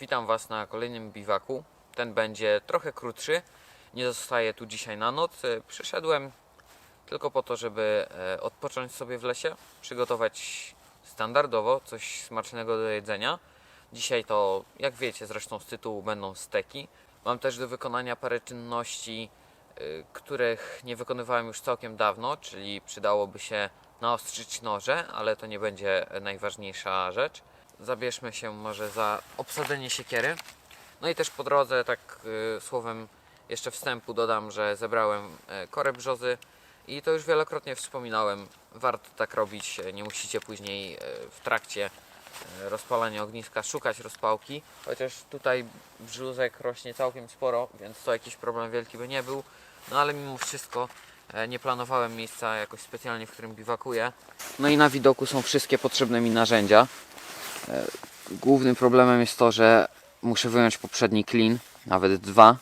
witam Was na kolejnym biwaku. Ten będzie trochę krótszy. Nie zostaję tu dzisiaj na noc. E, Przyszedłem tylko po to, żeby e, odpocząć sobie w lesie, przygotować standardowo coś smacznego do jedzenia. Dzisiaj to, jak wiecie zresztą z tytułu, będą steki. Mam też do wykonania parę czynności, y, których nie wykonywałem już całkiem dawno, czyli przydałoby się naostrzyć noże, ale to nie będzie najważniejsza rzecz. Zabierzmy się może za obsadzenie siekiery. No i też po drodze, tak y, słowem jeszcze wstępu dodam, że zebrałem y, korę brzozy i to już wielokrotnie wspominałem. Warto tak robić, nie musicie później y, w trakcie rozpalania ogniska szukać rozpałki, chociaż tutaj brzózek rośnie całkiem sporo, więc to jakiś problem wielki by nie był. No ale mimo wszystko e, nie planowałem miejsca jakoś specjalnie, w którym biwakuję. No i na widoku są wszystkie potrzebne mi narzędzia. E, Głównym problemem jest to, że muszę wyjąć poprzedni klin, nawet dwa,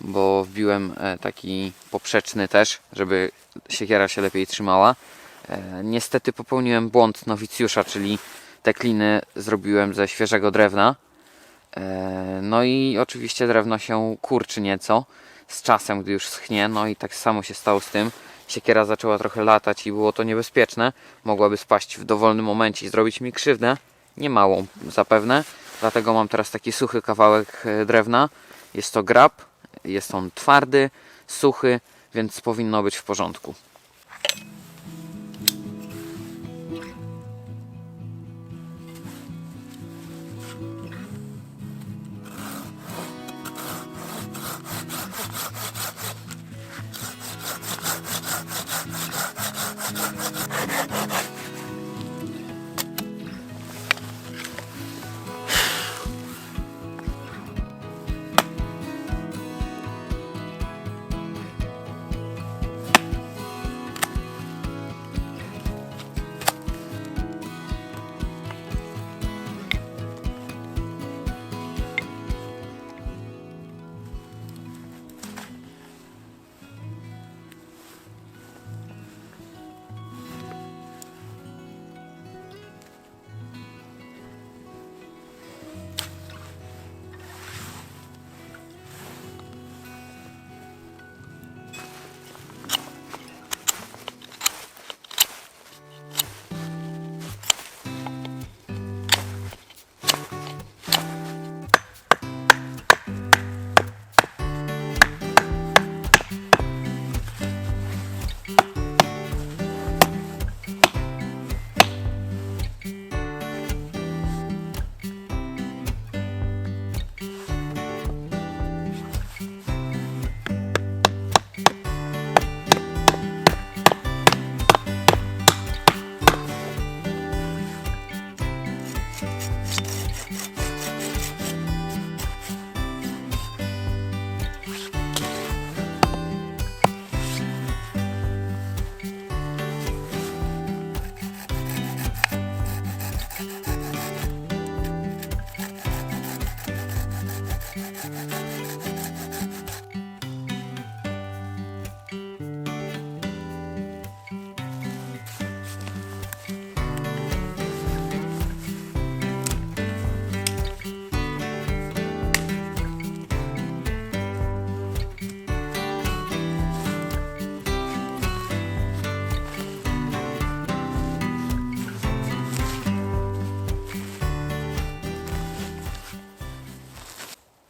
bo wbiłem e, taki poprzeczny też, żeby siekiera się lepiej trzymała. E, Niestety popełniłem błąd nowicjusza, czyli te kliny zrobiłem ze świeżego drewna. No i oczywiście drewno się kurczy nieco z czasem, gdy już schnie. No i tak samo się stało z tym. Siekiera zaczęła trochę latać i było to niebezpieczne. Mogłaby spaść w dowolnym momencie i zrobić mi krzywdę. Niemałą zapewne. Dlatego mam teraz taki suchy kawałek e, drewna. Jest to grab. Jest on twardy, suchy, więc powinno być w porządku.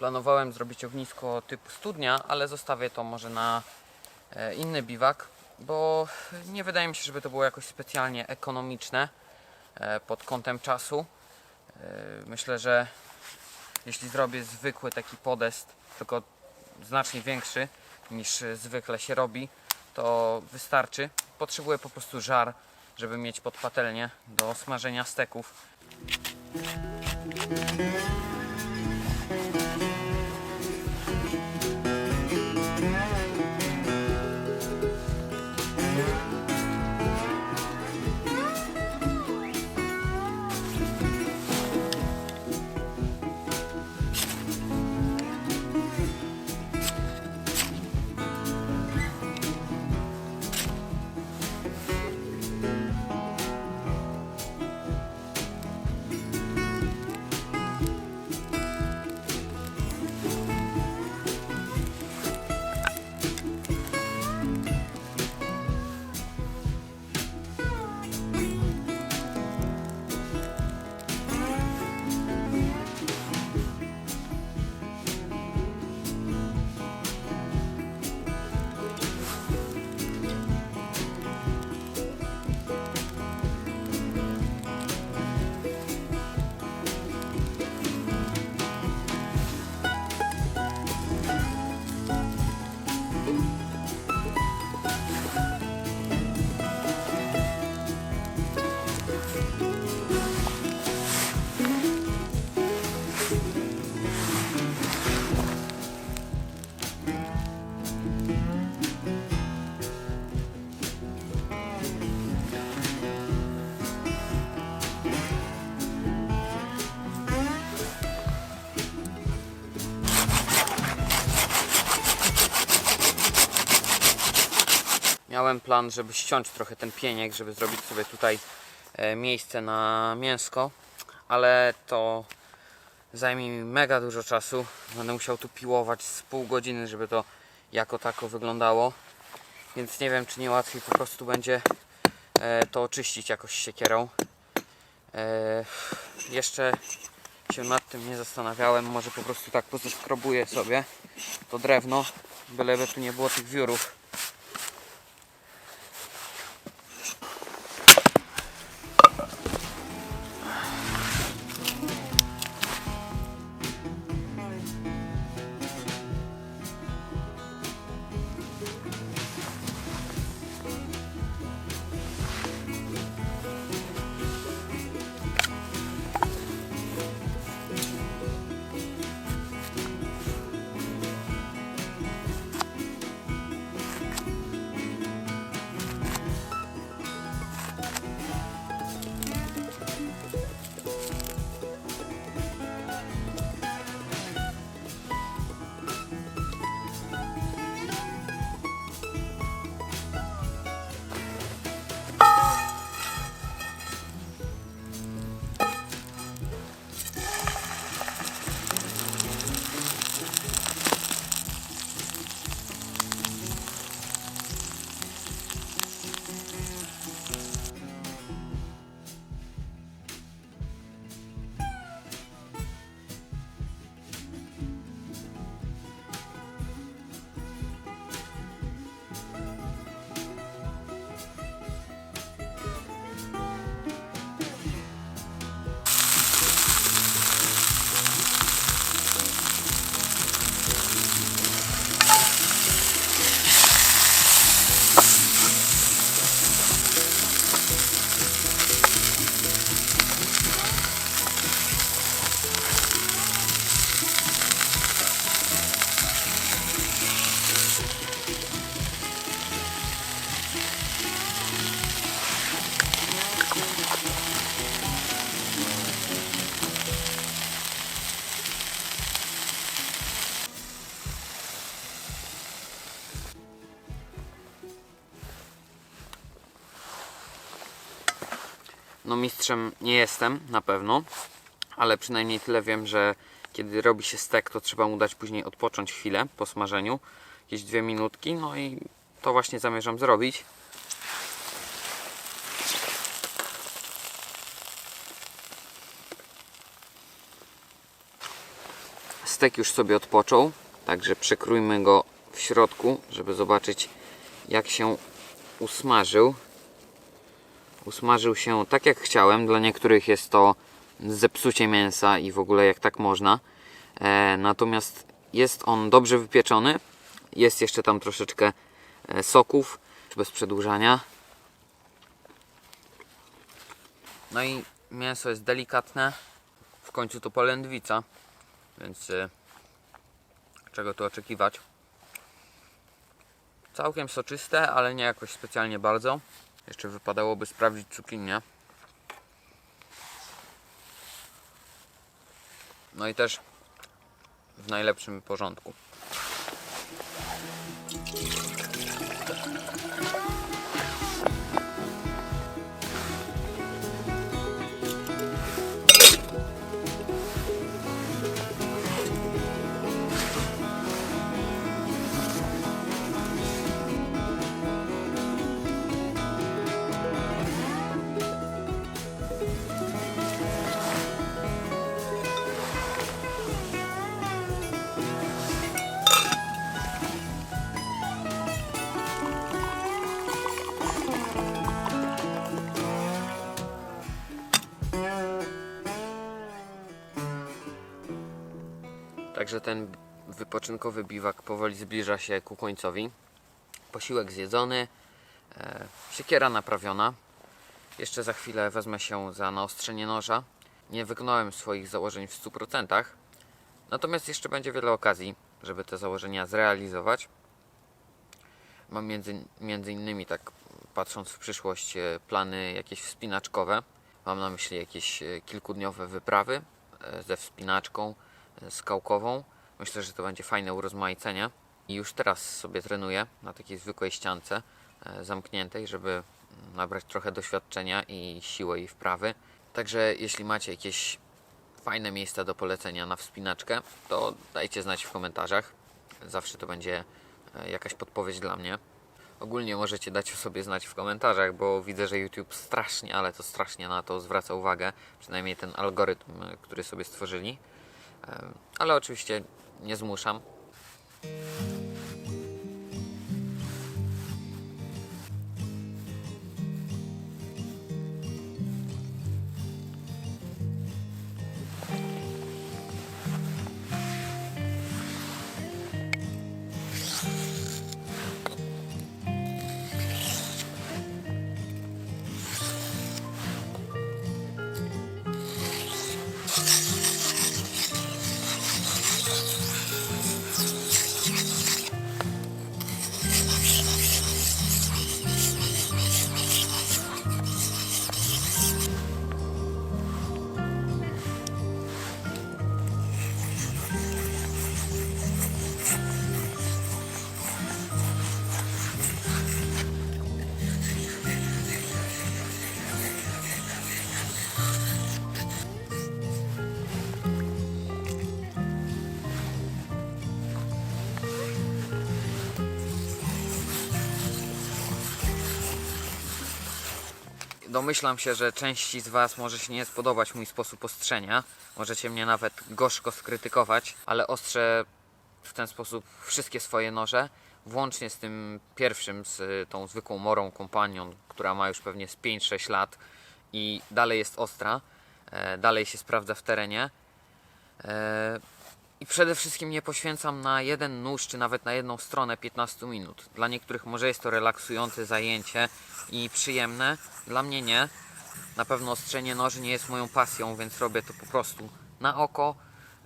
Planowałem zrobić ognisko typu studnia, ale zostawię to może na e, inny biwak, bo nie wydaje mi się, żeby to było jakoś specjalnie ekonomiczne e, pod kątem czasu. E, Myślę, że jeśli zrobię zwykły taki podest, tylko znacznie większy niż zwykle się robi, to wystarczy. Potrzebuję po prostu żar, żeby mieć pod patelnię do smażenia steków. Miałem plan, żeby ściąć trochę ten pieniek, żeby zrobić sobie tutaj e, miejsce na mięsko, ale to zajmie mi mega dużo czasu. Będę musiał tu piłować z pół godziny, żeby to jako tako wyglądało. Więc nie wiem, czy nie łatwiej po prostu będzie e, to oczyścić jakoś siekierą. E, jeszcze się nad tym nie zastanawiałem. Może po prostu tak pozeskrobuję sobie to drewno, byleby tu nie było tych wiórów. No mistrzem nie jestem na pewno, ale przynajmniej tyle wiem, że kiedy robi się stek, to trzeba mu dać później odpocząć chwilę po smażeniu, jakieś dwie minutki, no i to właśnie zamierzam zrobić. Stek już sobie odpoczął, także przekrójmy go w środku, żeby zobaczyć jak się usmażył usmażył się tak jak chciałem. Dla niektórych jest to zepsucie mięsa i w ogóle jak tak można. E, natomiast jest on dobrze wypieczony. Jest jeszcze tam troszeczkę e, soków, bez przedłużania. No i mięso jest delikatne. W końcu to polędwica, więc e, czego tu oczekiwać? Całkiem soczyste, ale nie jakoś specjalnie bardzo. Jeszcze wypadałoby sprawdzić cukinię. No i też w najlepszym porządku. Wypoczynkowy biwak powoli zbliża się ku końcowi. Posiłek zjedzony, e, siekiera naprawiona. Jeszcze za chwilę wezmę się za naostrzenie noża. Nie wykonałem swoich założeń w 100%, natomiast jeszcze będzie wiele okazji, żeby te założenia zrealizować. Mam między, między innymi, tak patrząc w przyszłość, e, plany jakieś wspinaczkowe. Mam na myśli jakieś e, kilkudniowe wyprawy e, ze wspinaczką skałkową. Myślę, że to będzie fajne urozmaicenie. I już teraz sobie trenuję na takiej zwykłej ściance e, zamkniętej, żeby nabrać trochę doświadczenia i siły i wprawy. Także jeśli macie jakieś fajne miejsca do polecenia na wspinaczkę, to dajcie znać w komentarzach. Zawsze to będzie e, jakaś podpowiedź dla mnie. Ogólnie możecie dać o sobie znać w komentarzach, bo widzę, że YouTube strasznie, ale to strasznie na to zwraca uwagę. Przynajmniej ten algorytm, e, który sobie stworzyli. Ale oczywiście nie zmuszam. Domyślam się, że części z Was może się nie spodobać mój sposób ostrzenia. Możecie mnie nawet gorzko skrytykować, ale ostrzę w ten sposób wszystkie swoje noże, włącznie z tym pierwszym, z tą zwykłą morą kompanią, która ma już pewnie z 5-6 lat i dalej jest ostra, e, dalej się sprawdza w terenie. I przede wszystkim nie poświęcam na jeden nóż, czy nawet na jedną stronę 15 minut. Dla niektórych może jest to relaksujące zajęcie i przyjemne, dla mnie nie. Na pewno ostrzenie noży nie jest moją pasją, więc robię to po prostu na oko,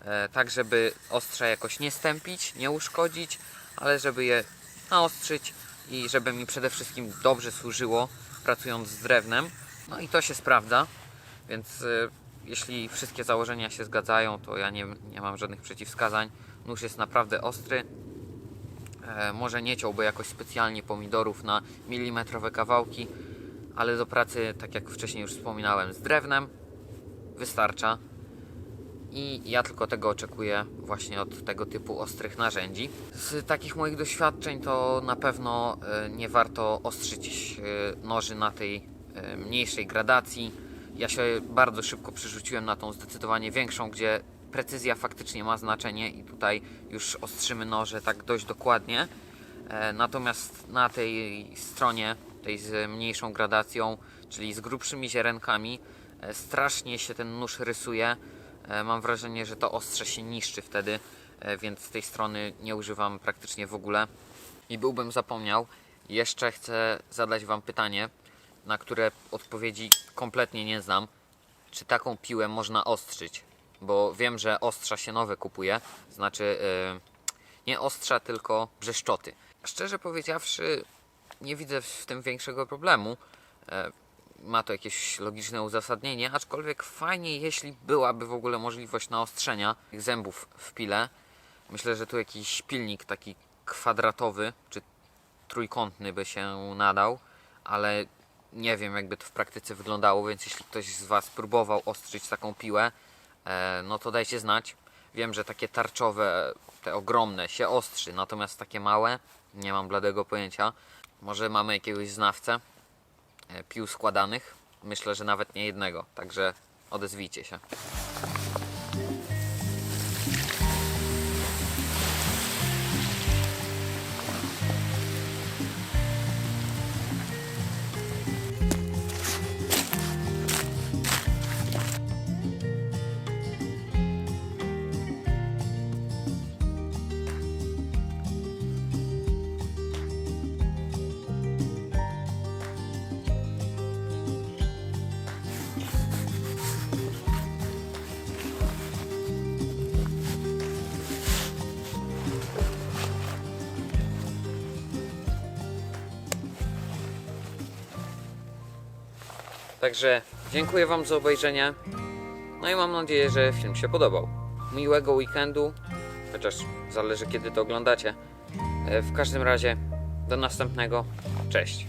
e, tak żeby ostrza jakoś nie stępić, nie uszkodzić, ale żeby je naostrzyć i żeby mi przede wszystkim dobrze służyło pracując z drewnem. No i to się sprawdza, więc e, jeśli wszystkie założenia się zgadzają, to ja nie, nie mam żadnych przeciwwskazań. Nóż jest naprawdę ostry. E, może nie ciąłby jakoś specjalnie pomidorów na milimetrowe kawałki, ale do pracy, tak jak wcześniej już wspominałem, z drewnem wystarcza. I ja tylko tego oczekuję właśnie od tego typu ostrych narzędzi. Z takich moich doświadczeń to na pewno e, nie warto ostrzyć e, noży na tej e, mniejszej gradacji. Ja się bardzo szybko przerzuciłem na tą zdecydowanie większą, gdzie precyzja faktycznie ma znaczenie i tutaj już ostrzymy noże tak dość dokładnie. E, Natomiast na tej stronie, tej z mniejszą gradacją, czyli z grubszymi ziarenkami, e, strasznie się ten nóż rysuje. E, Mam wrażenie, że to ostrze się niszczy wtedy. więc z tej strony nie używam praktycznie w ogóle. I byłbym zapomniał, jeszcze chcę zadać Wam pytanie, na które odpowiedzi kompletnie nie znam. Czy taką piłę można ostrzyć? Bo wiem, że ostrza się nowe kupuje, znaczy e, nie ostrza, tylko brzeszczoty. Szczerze powiedziawszy, nie widzę w tym większego problemu. E, Ma to jakieś logiczne uzasadnienie, aczkolwiek fajnie, jeśli byłaby w ogóle możliwość naostrzenia tych zębów w pile. Myślę, że tu jakiś pilnik taki kwadratowy czy trójkątny by się nadał, ale nie wiem jakby to w praktyce wyglądało, więc jeśli ktoś z Was próbował ostrzyć taką piłę, e, no to dajcie znać. Wiem, że takie tarczowe, te ogromne się ostrzy, natomiast takie małe nie mam bladego pojęcia. Może mamy jakiegoś znawcę e, pił składanych? Myślę, że nawet nie jednego, także odezwijcie się. Także dziękuję Wam za obejrzenie. No i mam nadzieję, że film się podobał. Miłego weekendu, chociaż zależy kiedy to oglądacie. E, W każdym razie do następnego. Cześć.